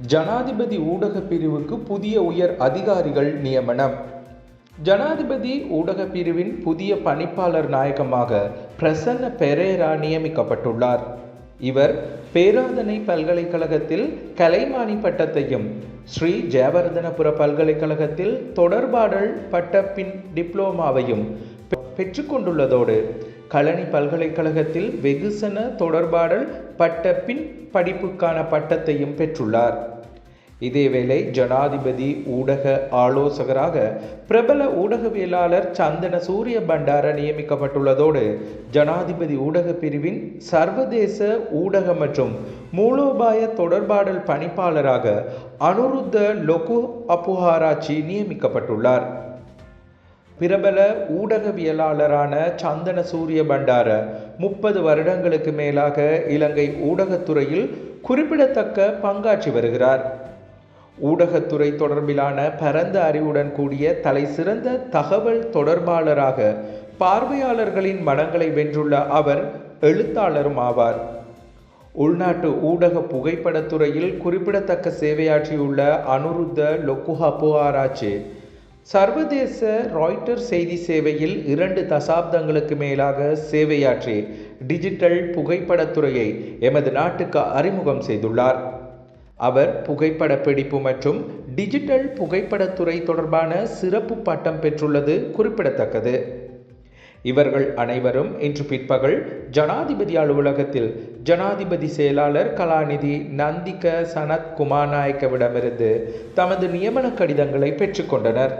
ஜனாதிபதி ஊடக பிரிவுக்கு புதிய உயர் அதிகாரிகள் நியமனம். ஜனாதிபதி ஊடக பிரிவின் புதிய பணிப்பாளர் நாயகமாக பிரசன்ன பெரேரா நியமிக்கப்பட்டுள்ளார். இவர் பேராதனை பல்கலைக்கழகத்தில் கலைமானி பட்டத்தையும் ஸ்ரீ ஜெயவர்தனபுர பல்கலைக்கழகத்தில் தொடர்பாடல் பட்ட பின் டிப்ளோமாவையும் பெ- பெற்றுக்கொண்டுள்ளதோடு கழனி பல்கலைக்கழகத்தில் வெகுசன தொடர்பாடல் பட்ட பின் படிப்புக்கான பட்டத்தையும் பெற்றுள்ளார். இதேவேளை ஜனாதிபதி ஊடக ஆலோசகராக பிரபல ஊடகவியலாளர் சந்தன சூரிய பண்டார நியமிக்கப்பட்டுள்ளதோடு ஜனாதிபதி ஊடக பிரிவின் சர்வதேச ஊடக மற்றும் மூலோபாய தொடர்பாடல் பணிப்பாளராக அனுருத்த லொகு அப்புஹாராச்சி நியமிக்கப்பட்டுள்ளார். பிரபல ஊடகவியலாளரான சந்தன சூரிய பண்டார முப்பது வருடங்களுக்கு மேலாக இலங்கை ஊடகத்துறையில் குறிப்பிடத்தக்க பங்காற்றி வருகிறார். ஊடகத்துறை தொடர்பிலான பரந்த அறிவுடன் கூடிய தலை சிறந்த தகவல் தொடர்பாளராக பார்வையாளர்களின் மனங்களை வென்றுள்ள அவர் எழுத்தாளரும் ஆவார். உள்நாட்டு ஊடக புகைப்படத்துறையில் குறிப்பிடத்தக்க சேவையாற்றியுள்ள அனுருத்த லொக்குஹாப்போ ஆராய்ச்சி சர்வதேச ராய்ட்டர் செய்தி சேவையில் இரண்டு தசாப்தங்களுக்கு மேலாக சேவையாற்றி டிஜிட்டல் புகைப்படத்துறையை எமது நாட்டுக்கு அறிமுகம் செய்துள்ளார். அவர் புகைப்பட பிடிப்பு மற்றும் டிஜிட்டல் புகைப்படத்துறை தொடர்பான சிறப்பு பட்டம் பெற்றுள்ளது குறிப்பிடத்தக்கது. இவர்கள் அனைவரும் இன்று பிற்பகல் ஜனாதிபதி அலுவலகத்தில் ஜனாதிபதி செயலாளர் கலாநிதி நந்திக சனத் குமாநாயக்கவிடமிருந்து தமது நியமன கடிதங்களை பெற்றுக்கொண்டனர்